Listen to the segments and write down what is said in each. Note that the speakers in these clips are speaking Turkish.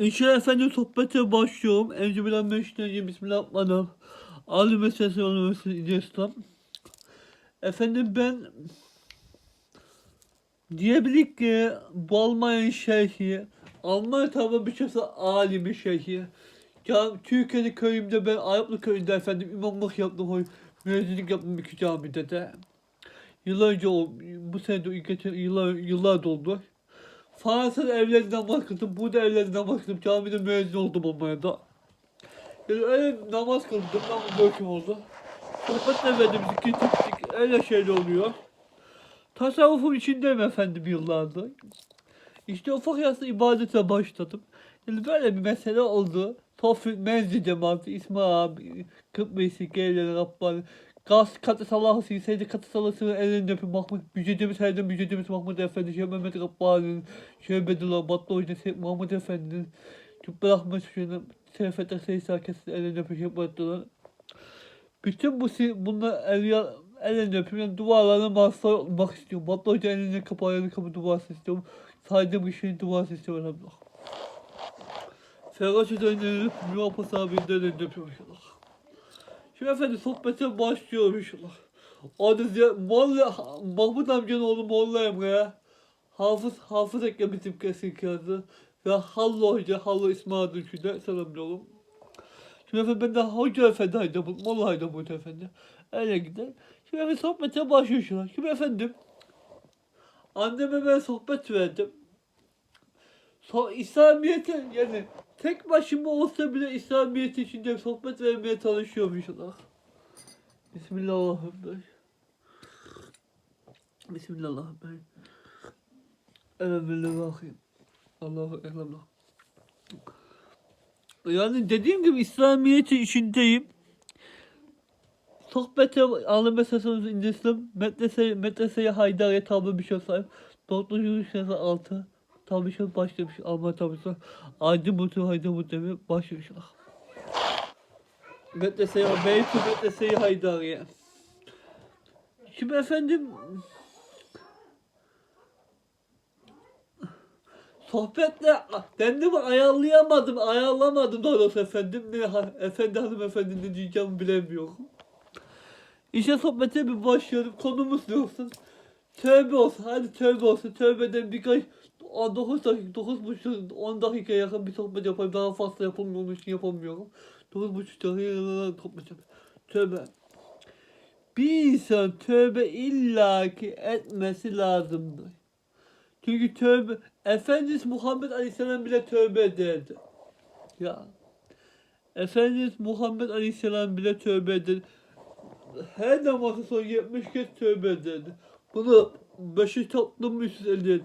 İnşallah efendim sohbete başlıyorum. Euzubillahimineşşeytanirracim. Bismillahirrahmanirrahim. Ali meselesi meselesi İslam. Efendim ben diyebilir ki bu Almanya şeyhi, Almanya tabi bir şeyse alimi şeyhi. Ya, Türkiye'de köyümde ben Ayaplı köyünde efendim imamlık yaptım, hoy, müezzinlik yaptım iki camide de. Yıllar önce o, bu sene de yıllar, yıllar doldu. Fransa'da evlerinden bakıldım, burada evlerinden bakıldım, camide müezzin oldum Almanya'da. Yani öyle namaz kıldım, namaz döküm oldu. Sohbetle verdim, zikir çektik, öyle şeyler oluyor. Tasavvufun içindeyim efendim yıllardır. İşte ufak yaşta ibadete başladım. Yani böyle bir mesele oldu. Tofik Menzi cemaati, İsmail abi, Kıbrıs'ı, Geyleri, Rabbani, Gaz katı salahı silseydi katı salahı elinde öpü Mahmut Mücedemiz Haydar Mücedemiz Mahmut Efendi Şeyh Mehmet Rabbani'nin Şeyh Bedullah Batlı Hoca Şeyh Mahmut Efendi'nin Cübbel Ahmet Şu'nun Seyfetler Seyis Herkes'in elinde öpü Şeyh Bedullah bütün bu bunlar el, elinde öpüyorum. Dualarına mazhar olmak istiyorum. Batlı Hoca elinde kapı ayağını kapı duası istiyorum. Saydığım kişinin duası istiyorum. Elhamdülillah. Ferhat Hoca'nın elini öpüyorum. Muhafız abinin de elini öpüyorum inşallah. Şimdi efendim sohbete başlıyorum inşallah. Adı Molla, Mahmut amcanın oğlu Molla Emre. Hafız, Hafız Ekrem bizim kesin kağıdı. Ve Hallo Hoca, Hallo İsmail Dülkü'de selamlıyorum. Şimdi efendim ben de Hoca Efendi Haydamut, Molla Haydamut Efendi. Öyle gider. Şimdi efendim sohbete başlıyor şu an. Şimdi efendim anneme ben sohbet verdim. So İslamiyet'e yani Tek başıma olsa bile İslamiyet içinde sohbet vermeye çalışıyorum inşallah. Bismillahirrahmanirrahim. Bismillahirrahmanirrahim. Elhamdülillahirrahmanirrahim. Allahu Ekber. Yani dediğim gibi İslamiyet'i içindeyim. Sohbete alın mesajınızı indirsin. Medrese, medreseye Haydariye tablo bir şey sahip. 9. 6 tavşan şey başlamış ama tavşan acı butu hayda bu demeye başlamış. Medreseye beytu medreseyi haydariye. Şimdi efendim sohbetle ah, kendimi ayarlayamadım, ayarlamadım doğrusu efendim. Ne, efendi hanım efendi ne diyeceğimi bilemiyorum. İşe sohbete bir başlıyorum. Konumuz ne olsun? Tövbe olsun. Hadi tövbe olsun. Tövbeden birkaç 9 dakika, 9 buçuk, 10 dakika yakın bir sohbet yapayım. Daha fazla yapamıyorum. Onun için yapamıyorum. 9 buçuk dakika sohbet. Tövbe. Bir insan tövbe illaki etmesi lazımdır. Çünkü tövbe, Efendimiz Muhammed Aleyhisselam bile tövbe ederdi. Ya. Efendimiz Muhammed Aleyhisselam bile tövbe ederdi. Her namazı sonra 70 kez tövbe ederdi. Bunu başı toplum müsüz elde.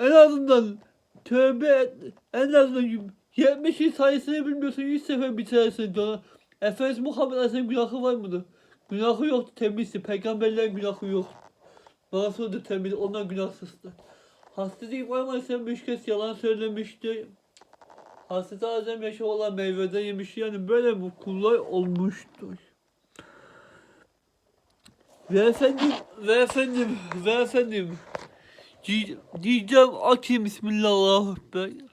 En azından tövbe et, en azından 70'in sayısını bilmiyorsun 100 sefer bitersin diyorlar. Efendimiz Muhammed Aleyhisselam günahı var mıdır? Günahı yoktu temizdi. Peygamberlerin günahı yoktu. Nasıl da temiz, onlar günahsızdı. Hazreti İbrahim Aleyhisselam üç kez yalan söylemişti. Hazreti Adem yaşı olan meyveden yemişti. Yani böyle bu kullar olmuştur. Ve efendim, ve efendim, ve efendim. Di- Diyeceğim aki Bismillahirrahmanirrahim.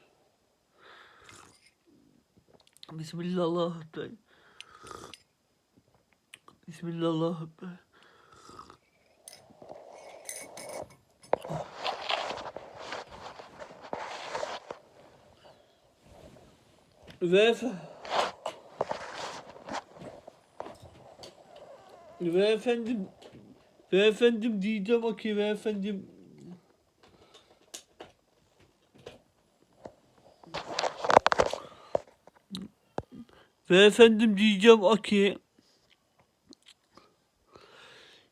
Bismillahirrahmanirrahim. Bismillahirrahmanirrahim. Ve efe- ve efendim ve efendim diyeceğim o ki ve efendim ve efendim diyeceğim o ki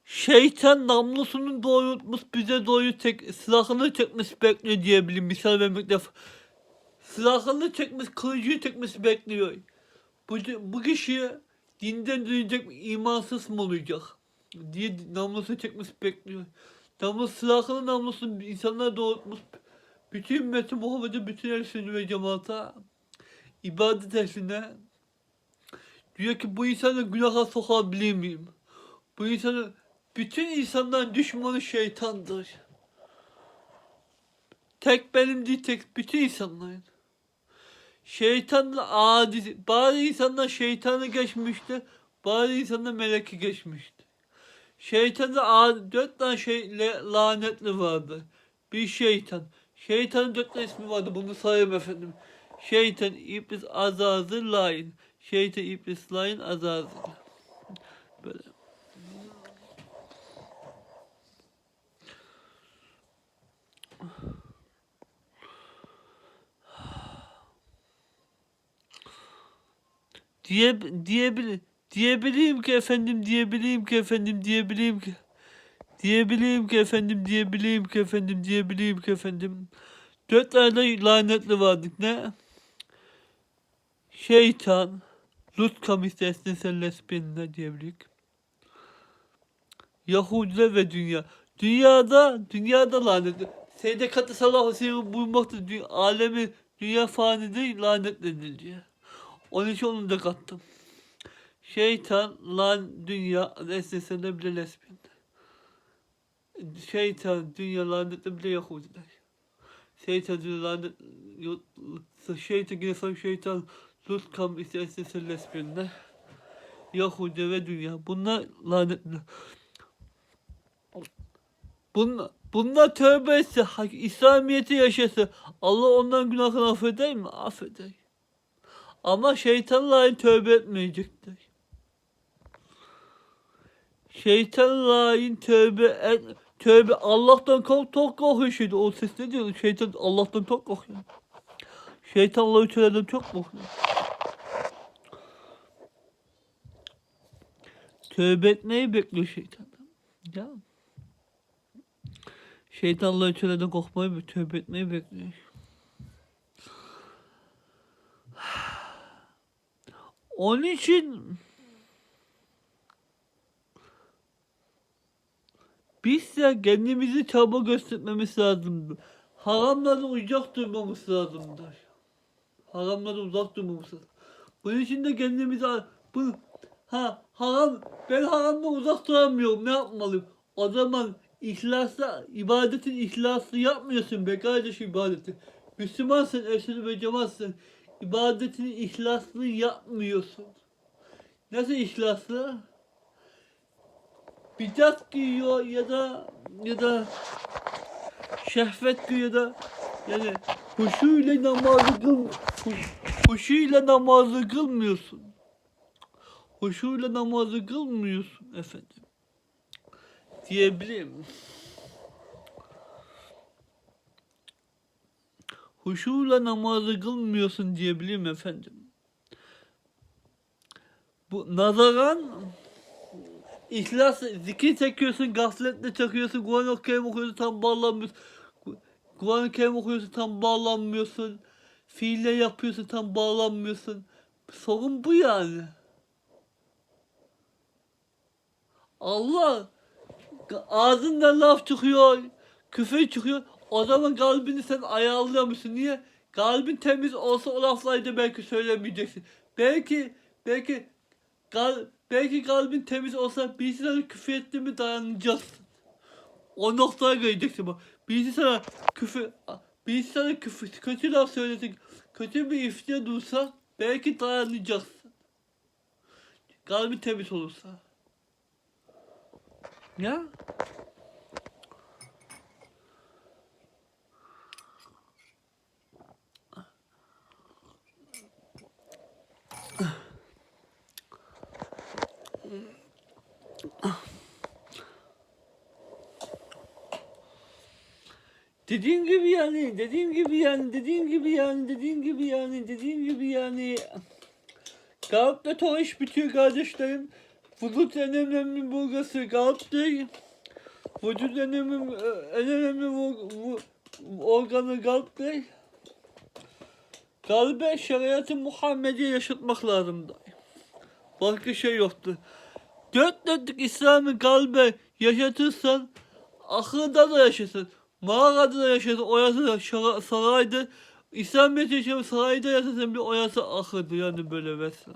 şeytan namlusunun doğrultmuş bize doğru tek silahını çekmiş bekliyor diyebilirim misal vermekle silahını çekmiş, kılıcını çekmesi bekliyor. Bu, bu kişi dinden dönecek imansız mı olacak? Diye namlusu çekmesi bekliyor. Namlus silahını namlusu insanlar doğrultmuş. Bütün ümmeti Muhammed'e, bütün ersini ve cemaata ibadet ehline diyor ki bu insanı günaha sokabilir miyim? Bu insanı bütün insanların düşmanı şeytandır. Tek benim değil tek bütün insanların. Şeytanla adi, bazı insanlar şeytanı geçmişti, bazı insanlar meleki geçmişti. Şeytanda adi, dört tane şey le- lanetli vardı. Bir şeytan. Şeytanın dört tane ismi vardı, bunu sayayım efendim. Şeytan, iblis, azazı, lain. Şeytan, iblis, lain, azazı. Böyle. diye diyebilir diyebileyim ki efendim diyebileyim ki efendim diyebileyim ki diyebileyim ki efendim diyebileyim ki efendim diyebileyim ki efendim. Dört tane lanetli vardık ne? Şeytan Lut kamisesini sellesbinine diyebiliriz Yahudiler ve dünya. Dünyada dünyada lanetli Seyyide katı ve sellem bulmakta dü- alemi dünya fani değil lanetlenir onun için onu da kattım. Şeytan, lan, dünya, esnesinde bile lesbiyen. Şeytan, dünya, lanetle bile Yahudiler. Şeytan, dünya, lanet, şeytan, yine sonra şeytan, Lut, kam, ise esnesinde lesbiyenler. Yahudi ve dünya. Bunlar lanetli. Bunlar, bunlar tövbe etse, İslamiyet'i yaşasa, Allah ondan günahını affeder mi? Affeder. Ama şeytanla tövbe etmeyecektir. Şeytanla aynı tövbe et, tövbe Allah'tan kork, çok korkuyor şeytan. O ses ne diyor? Şeytan Allah'tan çok korkuyor. Şeytan Allah'ı Teala'dan çok korkuyor. Tövbe etmeyi bekliyor şeytandan. Ya. Şeytan Allah'ı Teala'dan korkmayı tövbe etmeyi bekliyor. Onun için biz de kendimizi çaba göstermemiz lazım. Haramlardan uzak durmamız lazımdır. Haramlardan uzak durmamız lazım. Bunun için de kendimizi bu ha haram ben haramdan uzak duramıyorum. Ne yapmalıyım? O zaman ihlasla ibadetin ihlaslı yapmıyorsun be kardeşim ibadeti. Müslümansın, eşhedü ve cemaatsın. İbadetini ihlaslı yapmıyorsun. Nasıl ihlaslı? Bidat giyiyor ya da ya da şehvet giyiyor ya da yani huşuyla namazı kıl huş- huşuyla namazı kılmıyorsun. Huşuyla namazı kılmıyorsun efendim. Diyebilirim. huşuyla namazı kılmıyorsun diyebilirim efendim. Bu nazaran ihlas, zikir çekiyorsun, gafletle çekiyorsun, Kur'an-ı okuyorsun tam bağlanmıyorsun. Kur'an-ı okuyorsun tam bağlanmıyorsun. Fiille yapıyorsun tam bağlanmıyorsun. Sorun bu yani. Allah ağzından laf çıkıyor, küfür çıkıyor. O zaman kalbini sen ayarlıyor musun? Niye? Kalbin temiz olsa o lafları belki söylemeyeceksin. Belki, belki, kal, belki kalbin temiz olsa birisi sana küfür etti mi dayanacaksın. O noktaya geleceksin bak. Birisi sana küfür, birisi sana küfür, kötü laf söylesin, kötü bir iftira dursa belki dayanacaksın. Kalbin temiz olursa. Ya? Dediğim gibi yani, dediğim gibi yani, dediğim gibi yani, dediğim gibi yani, dediğim gibi yani. Galip'te to iş bitiyor kardeşlerim. Vücut en önemli bulgası Galip'tir. Vücut en önemli, en önemli vu- vu- organı Galip'tir. Kalbe şeriatı Muhammed'i yaşatmak lazımdı. Başka şey yoktu. Dört dörtlük İslam'ı kalbe yaşatırsan ahırda da yaşasın. Mağarada da yaşasın. Oyası şara- saraydı. İslamiyet yaşamı sarayda yaşasın bir oyası ahırdı yani böyle vesselam.